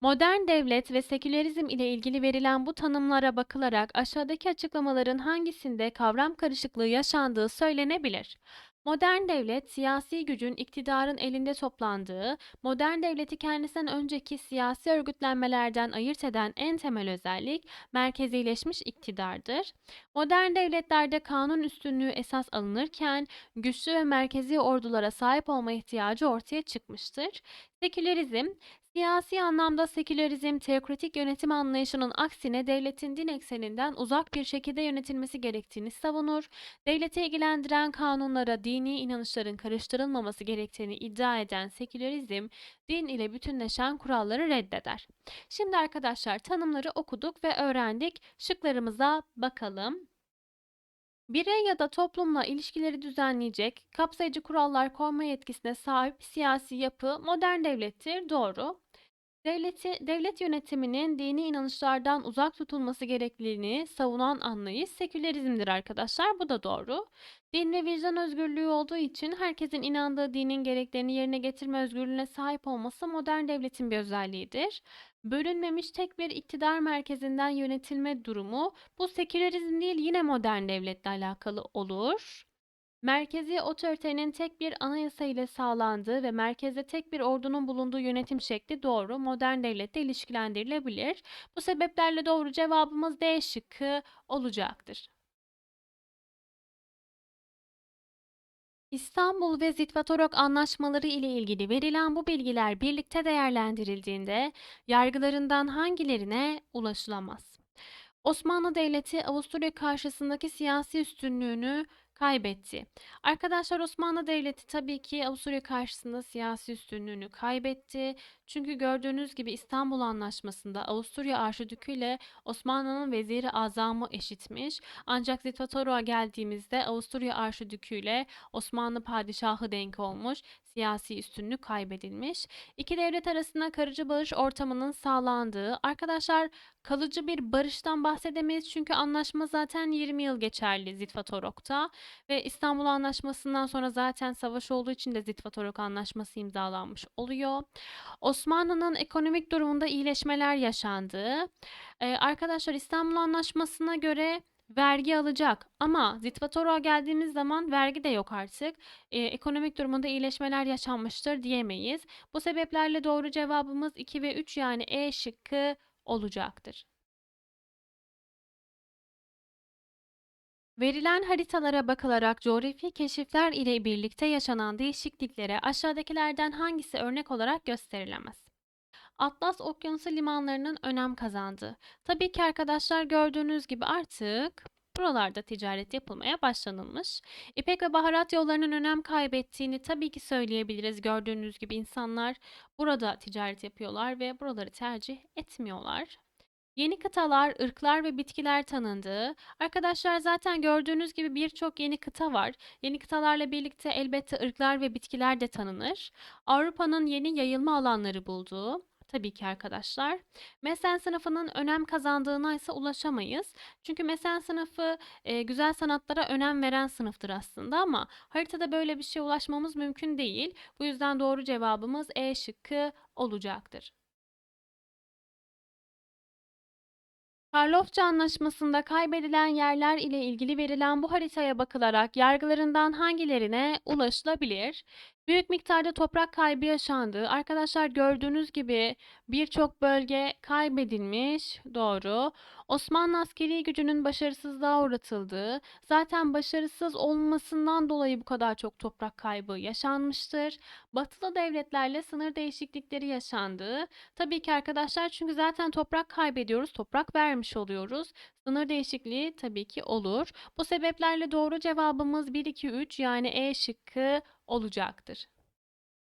Modern devlet ve sekülerizm ile ilgili verilen bu tanımlara bakılarak aşağıdaki açıklamaların hangisinde kavram karışıklığı yaşandığı söylenebilir? Modern devlet, siyasi gücün iktidarın elinde toplandığı, modern devleti kendisinden önceki siyasi örgütlenmelerden ayırt eden en temel özellik merkezileşmiş iktidardır. Modern devletlerde kanun üstünlüğü esas alınırken güçlü ve merkezi ordulara sahip olma ihtiyacı ortaya çıkmıştır. Sekülerizm, Siyasi anlamda sekülerizm, teokratik yönetim anlayışının aksine devletin din ekseninden uzak bir şekilde yönetilmesi gerektiğini savunur, devleti ilgilendiren kanunlara dini inanışların karıştırılmaması gerektiğini iddia eden sekülerizm, din ile bütünleşen kuralları reddeder. Şimdi arkadaşlar tanımları okuduk ve öğrendik. Şıklarımıza bakalım. Birey ya da toplumla ilişkileri düzenleyecek, kapsayıcı kurallar koyma yetkisine sahip siyasi yapı modern devlettir. Doğru. Devleti, devlet yönetiminin dini inanışlardan uzak tutulması gerekliliğini savunan anlayış sekülerizmdir arkadaşlar. Bu da doğru. Din ve vicdan özgürlüğü olduğu için herkesin inandığı dinin gereklerini yerine getirme özgürlüğüne sahip olması modern devletin bir özelliğidir. Bölünmemiş tek bir iktidar merkezinden yönetilme durumu bu sekülerizm değil yine modern devletle alakalı olur. Merkezi otoritenin tek bir anayasa ile sağlandığı ve merkezde tek bir ordunun bulunduğu yönetim şekli doğru, modern devlette ilişkilendirilebilir. Bu sebeplerle doğru cevabımız D şıkkı olacaktır. İstanbul ve Zitvatorok anlaşmaları ile ilgili verilen bu bilgiler birlikte değerlendirildiğinde yargılarından hangilerine ulaşılamaz? Osmanlı Devleti Avusturya karşısındaki siyasi üstünlüğünü kaybetti. Arkadaşlar Osmanlı Devleti tabii ki Avusturya karşısında siyasi üstünlüğünü kaybetti. Çünkü gördüğünüz gibi İstanbul Anlaşması'nda Avusturya Arşidükü ile Osmanlı'nın veziri azamı eşitmiş. Ancak Zitvatoruk'a geldiğimizde Avusturya Arşidükü ile Osmanlı padişahı denk olmuş. Siyasi üstünlük kaybedilmiş. İki devlet arasında karıcı barış ortamının sağlandığı. Arkadaşlar kalıcı bir barıştan bahsedemeyiz çünkü anlaşma zaten 20 yıl geçerli Zitvatorok'ta ve İstanbul Anlaşması'ndan sonra zaten savaş olduğu için de Zitvatorok Anlaşması imzalanmış oluyor. Osmanlı'nın ekonomik durumunda iyileşmeler yaşandı. Ee, arkadaşlar İstanbul Anlaşması'na göre vergi alacak ama Zitvatoruk'a geldiğimiz zaman vergi de yok artık. Ee, ekonomik durumunda iyileşmeler yaşanmıştır diyemeyiz. Bu sebeplerle doğru cevabımız 2 ve 3 yani E şıkkı olacaktır. Verilen haritalara bakılarak coğrafi keşifler ile birlikte yaşanan değişikliklere aşağıdakilerden hangisi örnek olarak gösterilemez? Atlas Okyanusu limanlarının önem kazandığı. Tabii ki arkadaşlar gördüğünüz gibi artık buralarda ticaret yapılmaya başlanılmış. İpek ve baharat yollarının önem kaybettiğini tabii ki söyleyebiliriz. Gördüğünüz gibi insanlar burada ticaret yapıyorlar ve buraları tercih etmiyorlar. Yeni kıtalar, ırklar ve bitkiler tanındı. Arkadaşlar zaten gördüğünüz gibi birçok yeni kıta var. Yeni kıtalarla birlikte elbette ırklar ve bitkiler de tanınır. Avrupa'nın yeni yayılma alanları bulduğu. Tabii ki arkadaşlar. Mesen sınıfının önem kazandığına ise ulaşamayız. Çünkü mesen sınıfı e, güzel sanatlara önem veren sınıftır aslında ama haritada böyle bir şeye ulaşmamız mümkün değil. Bu yüzden doğru cevabımız E şıkkı olacaktır. Karlofça Anlaşması'nda kaybedilen yerler ile ilgili verilen bu haritaya bakılarak yargılarından hangilerine ulaşılabilir? Büyük miktarda toprak kaybı yaşandı. Arkadaşlar gördüğünüz gibi birçok bölge kaybedilmiş. Doğru. Osmanlı askeri gücünün başarısızlığa uğratıldığı, zaten başarısız olmasından dolayı bu kadar çok toprak kaybı yaşanmıştır. Batılı devletlerle sınır değişiklikleri yaşandı. Tabii ki arkadaşlar çünkü zaten toprak kaybediyoruz, toprak vermiş oluyoruz. Sınır değişikliği tabii ki olur. Bu sebeplerle doğru cevabımız 1 2 3 yani E şıkkı olacaktır.